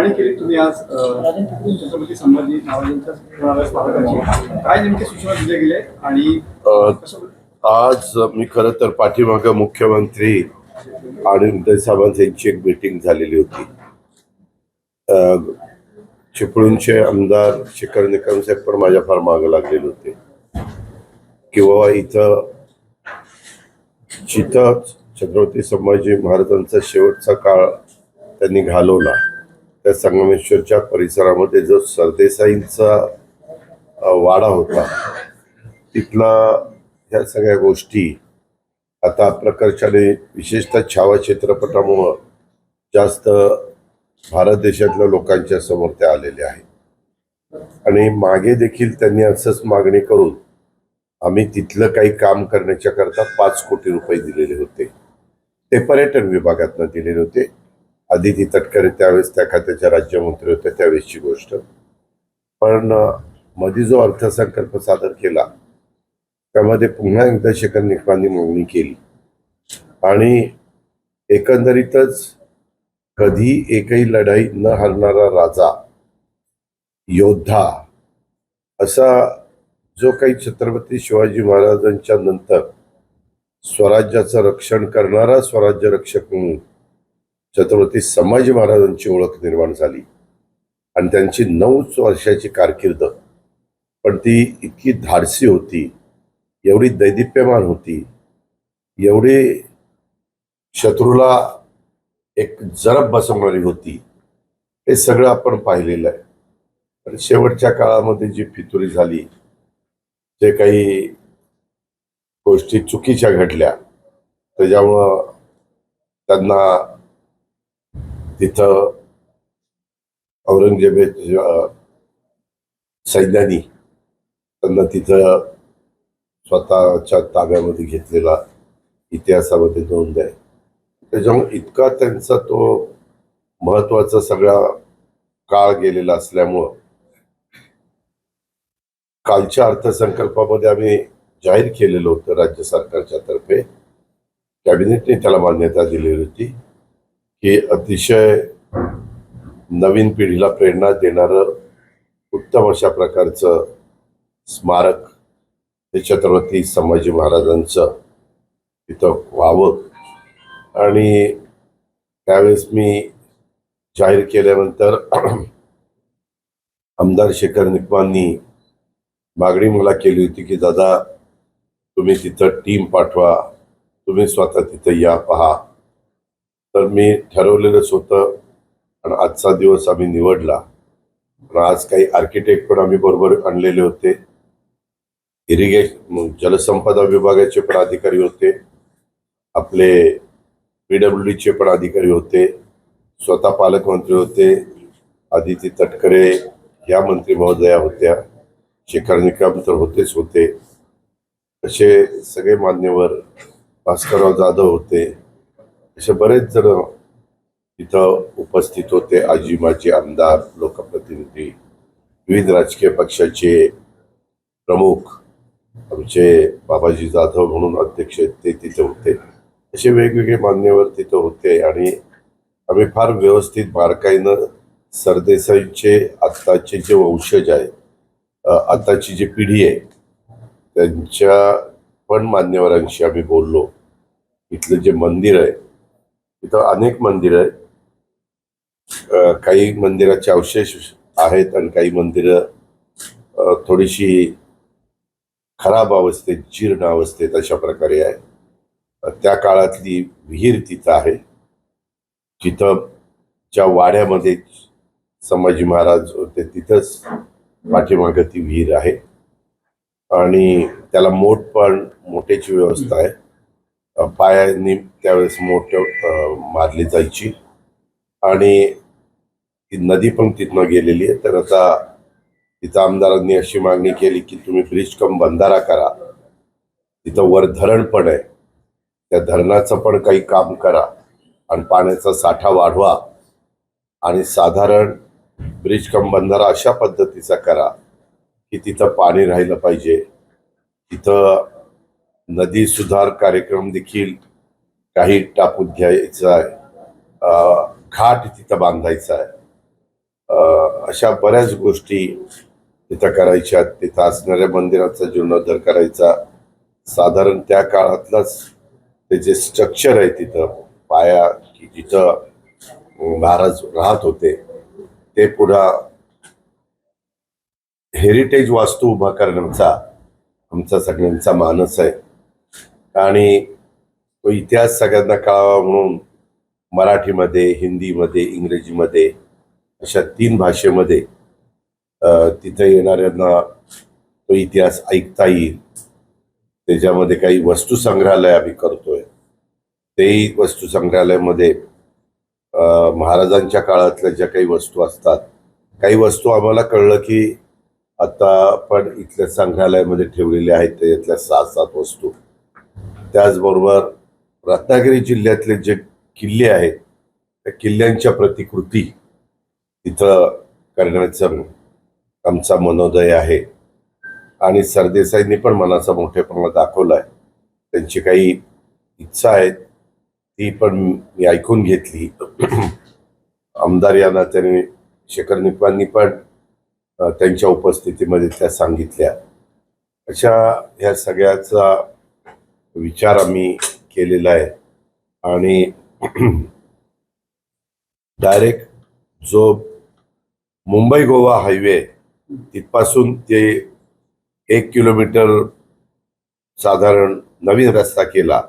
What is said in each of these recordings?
पाहणी केली तुम्ही आज छत्रपती संभाजी महाराजांच्या पुतळ्याला स्मारकाची. काय नेमके सूचना दिल्या गेल्या आणि आज मी खरं तर पाठीमाग मुख्यमंत्री आणि उदय यांची एक मीटिंग झालेली होती. चिपळूणचे आमदार शेखर निकम साहेब पण माझ्या फार मागे लागलेले होते. किंवा इथं जिथं छत्रपती संभाजी महाराजांचा शेवटचा काळ त्यांनी घालवला. त्या संगमेश्वरच्या परिसरामध्ये जो सरदेसाईंचा वाडा होता तिथला ह्या सगळ्या गोष्टी आता प्रकर्षाने विशेषतः छावा चित्रपटामुळं जास्त भारत देशातल्या लोकांच्या समोर त्या आलेल्या आहेत. आणि मागे देखील त्यांनी असंच मागणी करून आम्ही तिथलं काही काम करण्याच्या करता पाच कोटी रुपये दिलेले होते. ते पर्यटन विभागातनं दिलेले होते. आदिती तटकरे त्यावेळेस त्या खात्याच्या राज्यमंत्री होत्या त्यावेळेसची गोष्ट. पण मध्ये जो अर्थसंकल्प सादर केला त्यामध्ये पुन्हा एकदा शेखर निकमांनी मागणी केली. आणि एकंदरीतच कधी एकही लढाई न हरणारा राजा योद्धा असा जो काही छत्रपती शिवाजी महाराजांच्या नंतर स्वराज्याचं रक्षण करणारा स्वराज्य रक्षक म्हणून छत्रपती संभाजी महाराजांची ओळख निर्माण झाली. आणि त्यांची नऊच वर्षाची कारकीर्द. पण ती इतकी धाडसी होती एवढी दैदिप्यमान होती एवढी शत्रूला एक जरब बसवणारी होती. हे सगळं आपण पाहिलेलं आहे. पण शेवटच्या काळामध्ये जी फितुरी झाली जे काही गोष्टी चुकीच्या घडल्या त्याच्यामुळं त्यांना तिथं औरंगजेबाच्या सैन्यानी त्यांना तिथं स्वतःच्या ताब्यामध्ये घेतलेला इतिहासामध्ये नोंद आहे. त्याच्यामुळे इतका त्यांचा तो महत्त्वाचा सगळा काळ गेलेला असल्यामुळं कालच्या अर्थसंकल्पामध्ये आम्ही जाहीर केलेलं होतं राज्य सरकारच्या तर्फे. कॅबिनेटने त्याला मान्यता दिलेली होती. की अतिशय नवीन पिढीला प्रेरणा देणारं उत्तम अशा प्रकारचं स्मारक हे छत्रपती संभाजी महाराजांचं तिथं व्हावं. आणि त्यावेळेस मी जाहीर केल्यानंतर आमदार शेखर निकमांनी मागणी मला केली होती की दादा तुम्ही तिथं टीम पाठवा. तुम्ही स्वतः तिथं या पहा. तर मी ठरवलेलंच होतं आणि आजचा दिवस आम्ही निवडला. पण आज काही आर्किटेक्ट पण आम्ही बरोबर आणलेले होते. इरिगेशन जलसंपदा विभागाचे पण अधिकारी होते. आपले पीडब्ल्यू डीचे पण अधिकारी होते. स्वतः पालकमंत्री होते. आदिती तटकरे या मंत्री महोदया होत्या. शेखर निकम तर होतेच होते. असे सगळे मान्यवर भास्करराव जाधव होते. असे बरेच जण तिथं उपस्थित होते. अजिमाचे आमदार लोकप्रतिनिधी विविध राजकीय पक्षाचे प्रमुख आमचे बाबाजी जाधव म्हणून अध्यक्ष आहेत ते तिथे होते. असे वेगवेगळे मान्यवर तिथं होते आणि आम्ही फार व्यवस्थित बारकाईनं सरदेसाईचे आत्ताचे जे वंशज आहे आत्ताची आताची जी पिढी आहे त्यांच्या पण मान्यवरांशी आम्ही बोललो. इथलं जे मंदिर आहे तिथं अनेक मंदिर आहेत काही मंदिराचे अवशेष आहेत आणि काही मंदिरं थोडीशी खराब अवस्थेत जीर्ण अवस्थेत अशा प्रकारे आहे. त्या काळातली विहीर तिथं आहे. जिथं ज्या वाड्यामध्ये संभाजी महाराज होते तिथंच पाठीमागं ती विहीर आहे. आणि त्याला मोठ पण मोठ्याची व्यवस्था आहे. पायांनी त्यावेळेस मोठ मारली जायची. आणि ती नदी पण तिथनं गेलेली आहे. तर आता तिथं आमदारांनी अशी मागणी केली की तुम्ही ब्रिज कम बंधारा करा. तिथं वर धरण पण आहे. त्या धरणाचं पण काही काम करा आणि पाण्याचा साठा वाढवा. आणि साधारण ब्रिज कम बंधारा अशा पद्धतीचा करा की तिथं पाणी राहिलं पाहिजे. तिथं नदी सुधार कार्यक्रम देखील काही टाकून घ्यायचा आहे. घाट तिथं बांधायचा आहे. अशा बऱ्याच गोष्टी तिथं करायच्या तिथं असणाऱ्या मंदिराचा जीर्णोद्धार करायचा. साधारण त्या काळातलाच ते जे स्ट्रक्चर आहे तिथं पाया की जिथं महाराज राहत होते ते पुन्हा हेरिटेज वास्तू उभा करण्याचा आमचा सगळ्यांचा मानस आहे. आणि तो इतिहास सगळ्यांना कळावा म्हणून मराठीमध्ये हिंदीमध्ये इंग्रजीमध्ये अशा तीन भाषेमध्ये तिथे येणाऱ्यांना तो इतिहास ऐकता येईल. त्याच्यामध्ये काही वस्तू संग्रहालय आम्ही करतोय. तेही वस्तू संग्रहालयामध्ये महाराजांच्या काळातल्या ज्या काही वस्तू असतात काही वस्तू आम्हाला कळलं की आता पण इथल्या संग्रहालयामध्ये ठेवलेल्या आहेत त्याच्यातल्या सहा सात वस्तू. त्याचबरोबर रत्नागिरी जिल्ह्यातले जे किल्ले आहेत त्या किल्ल्यांच्या प्रतिकृती तिथं करण्याचं आमचा मनोदय आहे. आणि सरदेसाईंनी पण मनाचा मोठेपणा आहे त्यांची काही इच्छा आहेत ती पण मी ऐकून घेतली. आमदार यांना त्यांनी शेखर निपांनी पण त्यांच्या उपस्थितीमध्ये त्या सांगितल्या. अशा ह्या सगळ्याचा विचार आम्ही केलेला आहे. आणि डायरेक्ट जो मुंबई गोवा हायवे तिथपासून ते एक किलोमीटर साधारण नवीन रस्ता केला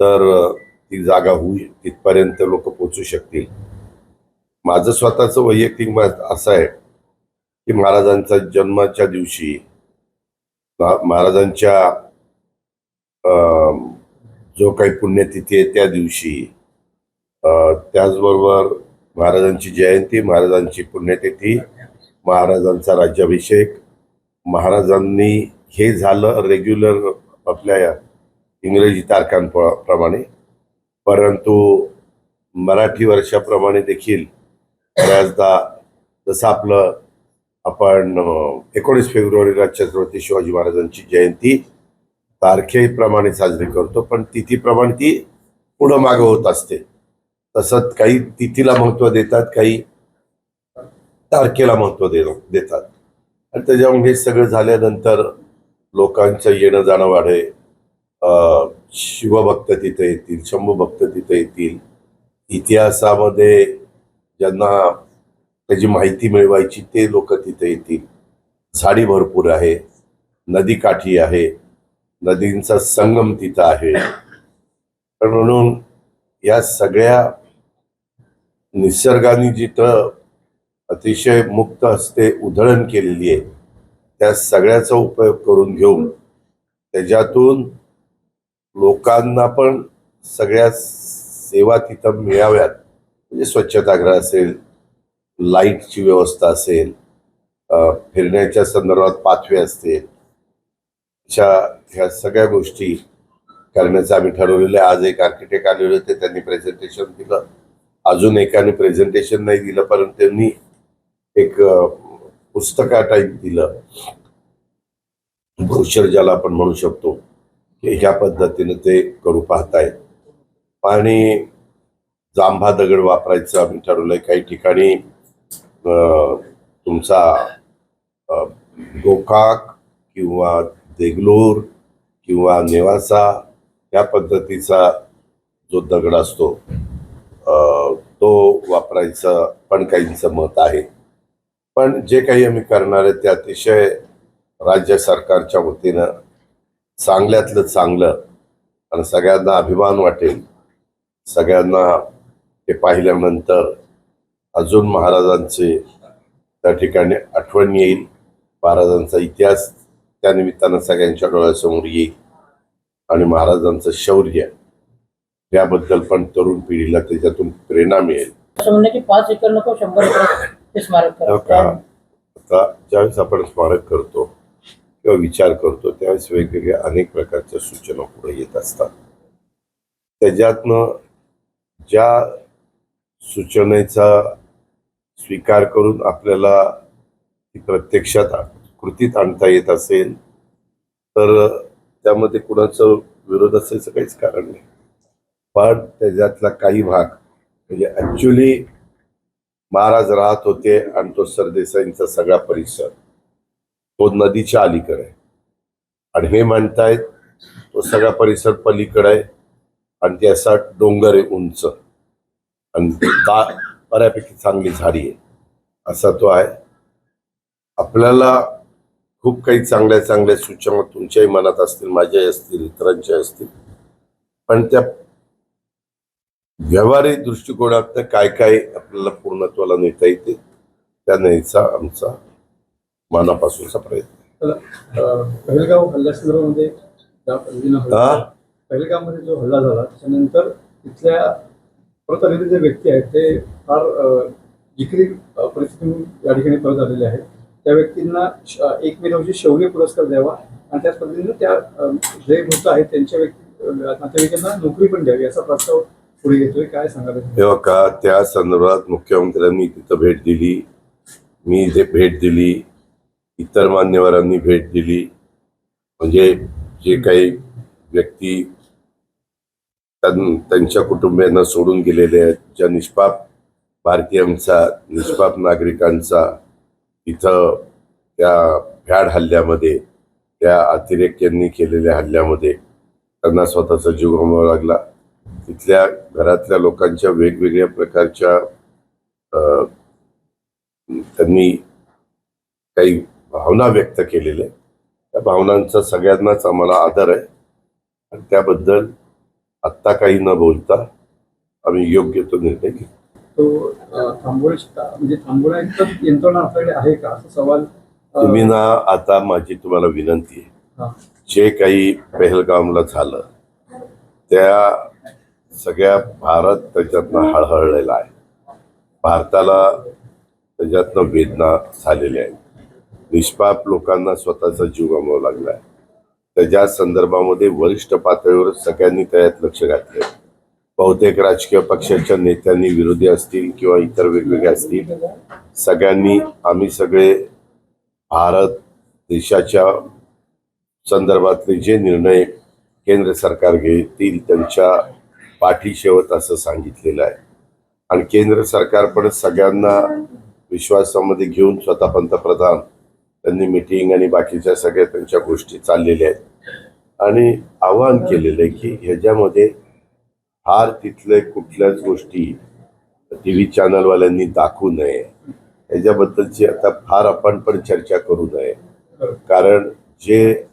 तर ती जागा होईल तिथपर्यंत लोक पोचू शकतील. माझं स्वतःचं वैयक्तिक मत असं आहे की महाराजांचा जन्माच्या दिवशी महाराजांच्या जो काही पुण्यतिथी आहे त्या दिवशी त्याचबरोबर महाराजांची जयंती महाराजांची पुण्यतिथी महाराजांचा राज्याभिषेक महाराजांनी हे झालं रेग्युलर आपल्या इंग्रजी तारखांप्रमाणे. परंतु मराठी वर्षाप्रमाणे देखील बऱ्याचदा जसं आपलं आपण एकोणीस फेब्रुवारीला छत्रपती शिवाजी महाराजांची जयंती तारखेप्रमाणे साजरी करतो पण तिथीप्रमाणे ती पुढं मागं होत असते. तसंच काही तिथीला महत्त्व देतात काही तारखेला महत्त्व दे देतात. आणि त्याच्यामुळे हे सगळं झाल्यानंतर लोकांचं येणं जाणं वाढे. शिवभक्त तिथे येतील शंभूभक्त तिथे येतील. इतिहासामध्ये ज्यांना त्याची माहिती मिळवायची ते लोक तिथे येतील. झाडी भरपूर आहे नदीकाठी आहे. नदींचा संगम तिथं आहे. तर म्हणून या सगळ्या निसर्गाने जिथं अतिशय मुक्त हस्ते उधळण केलेली आहे त्या सगळ्याचा उपयोग करून घेऊन त्याच्यातून लोकांना पण सगळ्या सेवा तिथं मिळाव्यात. म्हणजे स्वच्छतागृह असेल लाईटची व्यवस्था असेल फिरण्याच्या संदर्भात पाथवे असतील च्या ह्या सगळ्या गोष्टी करण्याचं आम्ही ठरवलेलं आहे. आज एक आर्किटेक्ट आलेले होते त्यांनी प्रेझेंटेशन दिलं. अजून एकाने प्रेझेंटेशन नाही दिलं परंतु त्यांनी एक पुस्तका टाईप दिलं. ब्रोशर ज्याला आपण म्हणू शकतो की ह्या पद्धतीनं ते करू पाहतायत आणि जांभा दगड वापरायचं आम्ही ठरवलंय. काही ठिकाणी तुमचा गोकाक किंवा देगलूर किंवा नेवासा या पद्धतीचा जो दगड असतो तो वापरायचं पण काहींचं मत आहे. पण जे काही आम्ही करणार आहे ते अतिशय राज्य सरकारच्या वतीनं चांगल्यातलं चांगलं आणि सगळ्यांना अभिमान वाटेल. सगळ्यांना ते पाहिल्यानंतर अजून महाराजांचे त्या ठिकाणी आठवण येईल. महाराजांचा इतिहास त्या निमित्तानं सगळ्यांच्या डोळ्यासमोर येईल आणि महाराजांचं शौर्य याबद्दल पण तरुण पिढीला त्याच्यातून प्रेरणा मिळेल. असं म्हणणं की पाच एकर नको शंभर एकर ते स्मारक हो करा आता ज्यावेळेस आपण स्मारक करतो किंवा विचार करतो त्यावेळेस वेगवेगळ्या अनेक प्रकारच्या सूचना पुढे येत असतात. त्याच्यातनं ज्या सूचनेचा स्वीकार करून आपल्याला ती प्रत्यक्षात कृतीत आणता येत असेल तर त्यामध्ये कुणाचं विरोध असायचं काहीच कारण नाही. पण त्याच्यातला काही भाग म्हणजे ॲक्च्युली महाराज राहत होते आणि तो सरदेसाईंचा सगळा परिसर तो नदीच्या अलीकडे आहे. आणि हे म्हणतायत तो सगळा परिसर पलीकडे आहे आणि ते असा डोंगर आहे उंच. आणि ता बऱ्यापैकी चांगली झाडी आहे. असा तो आहे. आपल्याला खूप काही चांगल्या चांगल्या सूचना तुमच्याही मनात असतील माझ्याही असतील इतरांच्या असतील. पण त्या व्यावहारिक दृष्टिकोनात काय काय आपल्याला पूर्णत्वाला नेता येते त्या न्यायचा आमचा मनापासूनचा प्रयत्न पहिलगाव हल्ल्यासंदर्भामध्ये हा? पहिलगावमध्ये जो हल्ला झाला त्याच्यानंतर तिथल्या परत आलेले जे व्यक्ती आहेत ते फार जिकरी अं, परिस्थितीतून या ठिकाणी परत आलेले आहेत. त्या व्यक्तींना श- एक मे शौर्य पुरस्कार द्यावा आणि त्याच पद्धतीने त्या जे मृत आहेत त्यांच्या व्यक्ती नातेवाईकांना नोकरी पण द्यावी असा प्रस्ताव पुढे घेतोय. काय सांगाल का त्या संदर्भात मुख्यमंत्र्यांनी तिथं भेट दिली. मी इथे भेट दिली इतर मान्यवरांनी भेट दिली. म्हणजे जे काही व्यक्ती त्यां- त्यांच्या कुटुंबियांना सोडून गेलेले आहेत ज्या निष्पाप भारतीयांचा निष्पाप नागरिकांचा इथं त्या भ्याड हल्ल्यामध्ये त्या अतिरेक्यांनी केलेल्या हल्ल्यामध्ये त्यांना स्वतःचा जीव गमवावा लागला. तिथल्या घरातल्या लोकांच्या वेगवेगळ्या प्रकारच्या त्यांनी काही भावना व्यक्त केलेल्या आहेत. त्या भावनांचा सगळ्यांनाच आम्हाला आदर आहे. आणि त्याबद्दल आत्ता काही न बोलता आम्ही योग्य तो निर्णय घेऊ तो थांबवण्याची म्हणजे थांबवण्याचं यंत्रणा आपल्याकडे आहे का? असा सवाल तुम्ही ना आता माझी तुम्हाला विनंती आहे. जे काही पहलगामला झालं त्या सगळ्या भारत त्याच्यातनं हळहळलेला आहे. भारताला त्याच्यातनं वेदना झालेल्या आहेत निष्पाप लोकांना स्वतःचा जीव गमवावा लागलाय. त्याच्या संदर्भामध्ये वरिष्ठ पातळीवर सगळ्यांनी त्यात लक्ष घातले बहुतेक राजकीय पक्षाच्या नेत्यांनी विरोधी असतील किंवा इतर वेगवेगळे असतील सगळ्यांनी आम्ही सगळे भारत देशाच्या संदर्भातले जे निर्णय केंद्र सरकार घेतील त्यांच्या पाठीशेवत असं सांगितलेलं आहे. आणि केंद्र सरकार पण सगळ्यांना विश्वासामध्ये घेऊन स्वतः पंतप्रधान त्यांनी मिटिंग आणि बाकीच्या सगळ्या त्यांच्या गोष्टी चाललेल्या आहेत. आणि आवाहन केलेलं आहे की ह्याच्यामध्ये फार तिथले कुठल्याच गोष्टी टी व्ही चॅनलवाल्यांनी दाखवू नये. ह्याच्याबद्दलची आता फार आपण पण चर्चा करू नये. कारण जे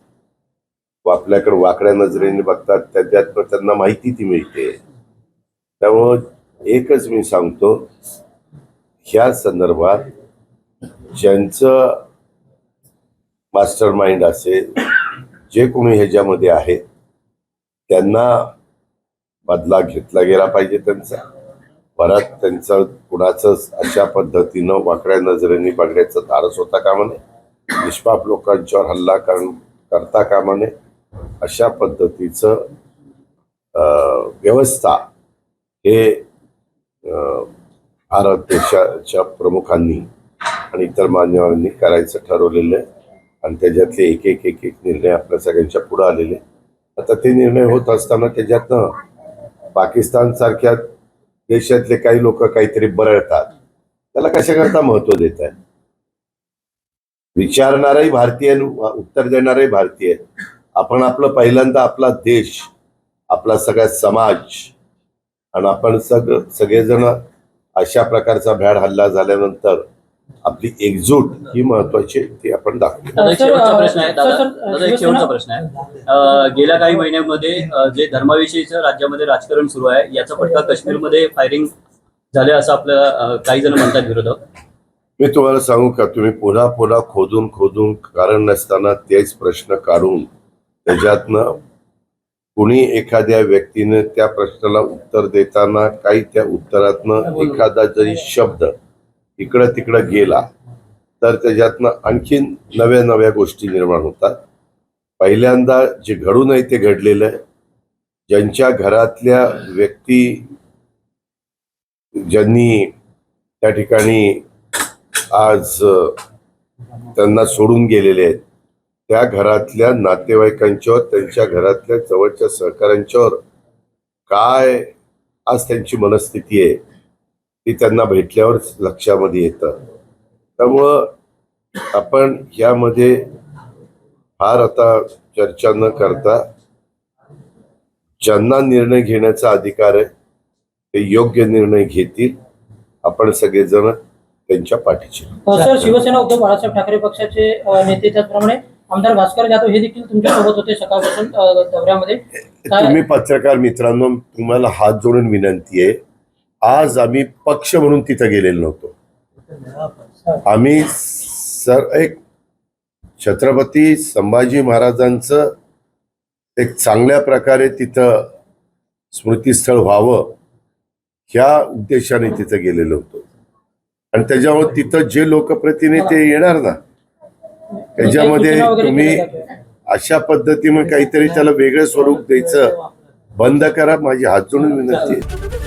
आपल्याकडे वाकड्या नजरेने बघतात त्याच्यात पण त्यांना माहिती ती मिळते. त्यामुळं एकच मी सांगतो ह्या संदर्भात ज्यांचं मास्टर माइंड असेल जे कोणी ह्याच्यामध्ये आहेत त्यांना बदला घेतला गेला पाहिजे त्यांचा. परत त्यांचं कुणाचं अशा पद्धतीनं वाकड्या नजरेने बघण्याचं धारस होता कामा नये. निष्पाप लोकांच्यावर हल्ला कर करता कामा नये. अशा पद्धतीचं व्यवस्था हे भारत देशाच्या प्रमुखांनी आणि इतर मान्यवरांनी करायचं ठरवलेलं आहे. आणि त्याच्यातले एक एक एक एक निर्णय आपल्या सगळ्यांच्या पुढे आलेले आता ते निर्णय होत असताना त्याच्यातनं पाकिस्तान सारख्या देशातले काही लोक काहीतरी बरळतात. त्याला कशाकरता महत्त्व देत आहे? विचारणारही भारतीय उत्तर देणारही भारतीय आपण आपलं पहिल्यांदा आपला देश आपला सगळा समाज आणि आपण सग सगळेजण अशा प्रकारचा भ्याड हल्ला झाल्यानंतर आपली एकजूट ही महत्वाची आहे, ती आपण सर, शेवटचा प्रश्न आहे. सर, दादा एक शेवटचा प्रश्न आहे. अ, गेल्या काही महिन्यांमध्ये जे धर्माविषयीचं राज्यामध्ये राजकारण सुरू आहे याचा फटका काश्मीरमध्ये फायरिंग झाले असं आपल्याला काही जण म्हणतात विरोधक. मी तुम्हाला सांगू का तुम्ही पुन्हा पुन्हा खोदून खोदून कारण नसताना तेच प्रश्न काढून त्याच्यातनं कुणी एखाद्या व्यक्तीने त्या प्रश्नाला उत्तर देताना काही त्या उत्तरातनं एखादा जरी शब्द इकडं तिकडं गेला तर त्याच्यातनं आणखीन नव्या नव्या गोष्टी निर्माण होतात. पहिल्यांदा जे घडू नये ते घडलेलं आहे. ज्यांच्या घरातल्या व्यक्ती ज्यांनी त्या ठिकाणी आज त्यांना सोडून गेलेले आहेत त्या घरातल्या नातेवाईकांच्यावर त्यांच्या घरातल्या जवळच्या सहकाऱ्यांच्यावर काय आज त्यांची मनस्थिती आहे ते त्यांना भेटल्यावर लक्षामध्ये येतं. त्यामुळं आपण यामध्ये फार आता चर्चा न करता ज्यांना निर्णय घेण्याचा अधिकार आहे ते योग्य निर्णय घेतील. आपण सगळेजण त्यांच्या पाठीचे सर शिवसेना उद्धव बाळासाहेब ठाकरे पक्षाचे नेते त्याचप्रमाणे आमदार भास्कर जाधव हे देखील तुमच्यासोबत होते सकाळपासून दौऱ्यामध्ये. तुम्ही पत्रकार मित्रांनो तुम्हाला हात जोडून विनंती आहे. आज आम्ही पक्ष म्हणून तिथं गेलेलो नव्हतो. आम्ही सर एक छत्रपती संभाजी महाराजांचं एक चांगल्या प्रकारे तिथं स्मृतीस्थळ व्हावं ह्या उद्देशाने तिथं गेलेलो होतो. आणि त्याच्यामुळे तिथं जे लोकप्रतिनिधी येणार ना त्याच्यामध्ये तुम्ही अशा पद्धतीने काहीतरी त्याला वेगळं स्वरूप द्यायचं बंद करा माझी हात जोडून विनंती आहे.